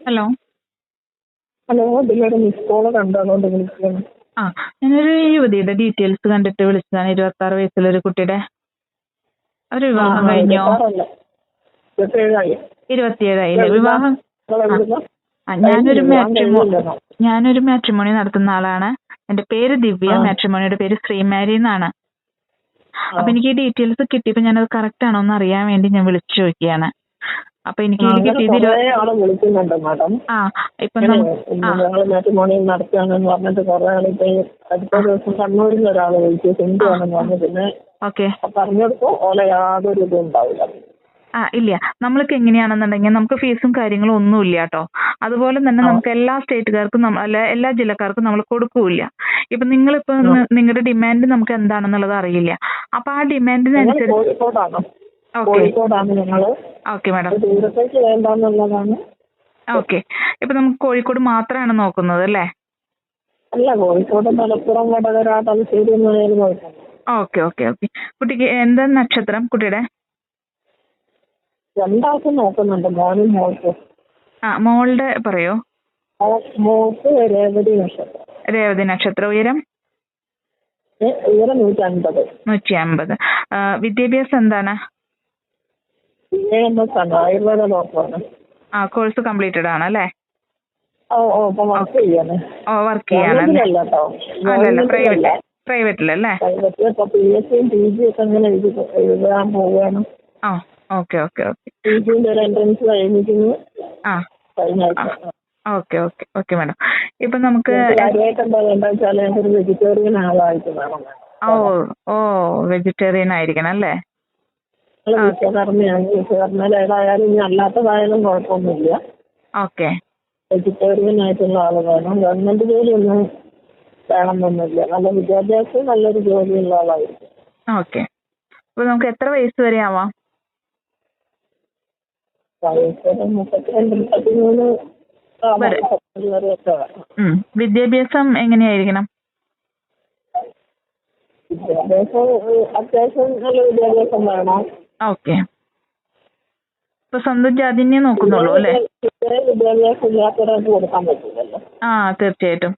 Hello. Hello ഇതിലൊരു miss call കണ്ടതുകൊണ്ട് വിളിക്കുന്നത് ആ ഞാനൊരു യുവതിയുടെ ഡീറ്റെയിൽസ് കണ്ടിട്ട് വിളിച്ചതാണ്. ഇരുപത്തി ആറ് വയസ്സിലൊരു കുട്ടിയുടെ. ഒരു വിവാഹം കഴിഞ്ഞോ? ഇരുപത്തിയേഴായി വിവാഹം ആ, ഞാനൊരു മാട്രിമോണി? ഞാനൊരു മാട്രിമോണി നടത്തുന്ന ആളാണ്. എന്റെ പേര് ദിവ്യ. മാട്രിമോണിയുടെ പേര് ശ്രീമാരി എന്നാണ്. അപ്പൊ എനിക്ക് ഈ ഡീറ്റെയിൽസ് കിട്ടിയപ്പോ ഞാനത് കറക്റ്റ് ആണോ എന്ന് അറിയാൻ വേണ്ടി ഞാൻ വിളിച്ചു ചോദിക്കുകയാണ്. അപ്പൊ എനിക്ക് കിട്ടിയത് വിളിക്കുന്നുണ്ട് മാഡം. ആ ഇപ്പൊ ഞങ്ങൾ നടത്തുകയാണെന്ന് പറഞ്ഞിട്ട് കുറെ ആൾ ഇപ്പൊ ഈ അടുത്ത ദിവസം കണ്ണൂരിൽ നിന്ന് ഒരാൾ വിളിച്ചു ഹിന്ദു ആണെന്ന് പറഞ്ഞു. പിന്നെ ഓക്കെ. പറഞ്ഞെടുത്തു ഓല യാതൊരു ഇതും ഉണ്ടാവില്ല. ആ ഇല്ല. നമ്മൾക്ക് എങ്ങനെയാണെന്നുണ്ടെങ്കിൽ നമുക്ക് ഫീസും കാര്യങ്ങളും ഒന്നും ഇല്ല കേട്ടോ. അതുപോലെ തന്നെ നമുക്ക് എല്ലാ സ്റ്റേറ്റുകാർക്കും നമ്മൾ അല്ല എല്ലാ ജില്ലക്കാർക്കും നമ്മൾ കൊടുക്കൂല ഇപ്പൊ നിങ്ങളിപ്പോ നിങ്ങളുടെ ഡിമാൻഡ് നമുക്ക് എന്താണെന്നുള്ളത് അറിയില്ല. അപ്പൊ ആ ഡിമാൻഡിന് ഡിമാൻഡിനനുസരിച്ച് കോഴിക്കോടാണ്. ഞങ്ങൾ. ഓക്കെ മാഡം ദൂരത്തേക്ക് വേണ്ടെന്നുള്ളതാണ്. ഓക്കെ. ഇപ്പൊ നമുക്ക് കോഴിക്കോട് മാത്രമാണ് നോക്കുന്നത് അല്ലേ? അല്ല Kozhikode Malappuram Vadakara Thalassery okay okay okay. കുട്ടിക്ക് എന്താ നക്ഷത്രം കുട്ടിയുടെ? രണ്ടാൾക്കും നോക്കുന്നുണ്ട്. മോനും മോൾക്കും. ആ മോളുടെ പറയോ? മോൾക്ക് രേവതി നക്ഷത്രം. രേവതി നക്ഷത്ര ഉയരം? ഉയരം നൂറ്റി അൻപത് നൂറ്റി അമ്പത് വിദ്യാഭ്യാസം എന്താണ്? ആയുർവേദ ഡോക്ടറാണ്. ആ കോഴ്സ് കംപ്ലീറ്റഡ് ആണ് അല്ലേ? ഓ വർക്ക് ചെയ്യാണ്. അല്ലല്ല പ്രൈവറ്റ് പ്രൈവറ്റിലല്ലേ? പി എസ് സിയും പി ജി ഒക്കെ എഴുതാൻ പോവുകയാണ്. ആ. Okay okay okay. പി ജിന്റെ ഒരു എൻട്രൻസ് കഴിഞ്ഞിരിക്കുന്നു ആ. കഴിഞ്ഞ ആഴ്ച ഓക്കെ ഓക്കെ ഓക്കെ മാഡം. ഇപ്പൊ നമുക്ക് എനിക്ക് കാര്യമായിട്ട് എന്താ വേണ്ട വെച്ചാൽ എനിക്കൊരു വെജിറ്റേറിയൻ ആളായിട്ട് വേണം ഓ ഓ വെജിറ്റേറിയൻ ആയിരിക്കണം അല്ലേ? നിങ്ങൾ വിശ്വകർമ്മയാണ്. വിശ്വകർമ്മയിൽ ഏതായാലും ഇനി അല്ലാത്തതായാലും കുഴപ്പമൊന്നുമില്ല. ഓക്കെ. വെജിറ്റേറിയൻ ആയിട്ടുള്ള ആൾ വേണം. ഗവൺമെന്റ് ജോലിയൊന്നും വേണമെന്നൊന്നുമില്ല നല്ല വിദ്യാഭ്യാസം നല്ലൊരു ജോലിയുള്ള ആളായിരിക്കും. ഓക്കെ. അപ്പൊ നമുക്ക് എത്ര വയസ്സ് വരെ ആവാം? വയസ്സൊരു മുപ്പത്തിരണ്ട് മുപ്പത്തിമൂന്ന് ആ, വരെ. മുപ്പത്തഞ്ച് ഉം. വിദ്യാഭ്യാസം എങ്ങനെയായിരിക്കണം? വിദ്യാഭ്യാസം ഏഹ്, അത്യാവശ്യം നല്ല വിദ്യാഭ്യാസം വേണം. ഓക്കെ. ഇപ്പൊ സ്വന്തം ജാതിനെ നോക്കുന്നുള്ളൂ അല്ലേ? ഇത്രേ വിദ്യാഭ്യാസം ഇല്ലാത്തൊരാൾക്ക് കൊടുക്കാൻ പറ്റില്ലല്ലോ ആ തീർച്ചയായിട്ടും.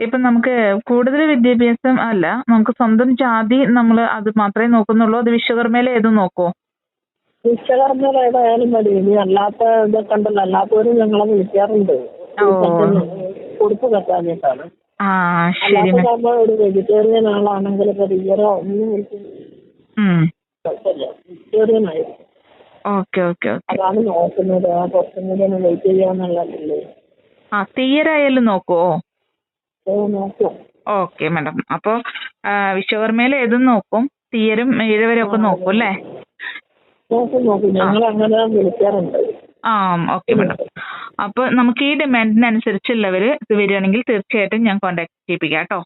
ഇപ്പൊ നമുക്ക് കൂടുതൽ വിദ്യാഭ്യാസം അല്ല നമുക്ക് സ്വന്തം ജാതി നമ്മൾ അത് മാത്രമേ നോക്കുന്നുള്ളൂ അത് വിശ്വകർമ്മയിൽ ഏതും നോക്കുമോ വിശ്വകർമ്മയിൽ ഏതായാലും മതി. ഇനി അല്ലാത്ത ഇതൊക്കെ ഉണ്ടല്ലോ അല്ലാത്തവരും ഞങ്ങളെ വിളിക്കാറുണ്ട്. കൊടുപ്പ് കത്താനായിട്ടാണ് ആ ശരി അല്ലാത്ത മാം ഒരു വെജിറ്റേറിയൻ ആളാണെങ്കിൽ ടീച്ചറോ ഒന്നും വെജിറ്റേറിയൻ ആയിരിക്കും. ഓക്കെ ഓക്കെ അതാണ് നോക്കുന്നത്. ആ കുറച്ചും കൂടി ഒന്ന് വെയിറ്റ് ചെയ്യാന്നുള്ളതല്ലേ. ആ തീയരായാലും നോക്കുവോ ഓ. നോക്കും. Okay madam. അപ്പോൾ വിശ്വകർമ്മയിൽ ഏതും നോക്കും. തീയരും ഏഴുവരെ ഒക്കെ നോക്കും അല്ലേ? നോക്കും. നോക്കും ഞങ്ങൾ അങ്ങനെ വിളിക്കാറുണ്ട്. ആ ഓക്കെ മാഡം അപ്പോൾ നമുക്ക് ഈ ഡിമാൻഡിനനുസരിച്ചുള്ളവര് വരികയാണെങ്കിൽ തീർച്ചയായിട്ടും ഞാൻ കോൺടാക്ട് ചെയ്യിപ്പിക്കാം കേട്ടോ.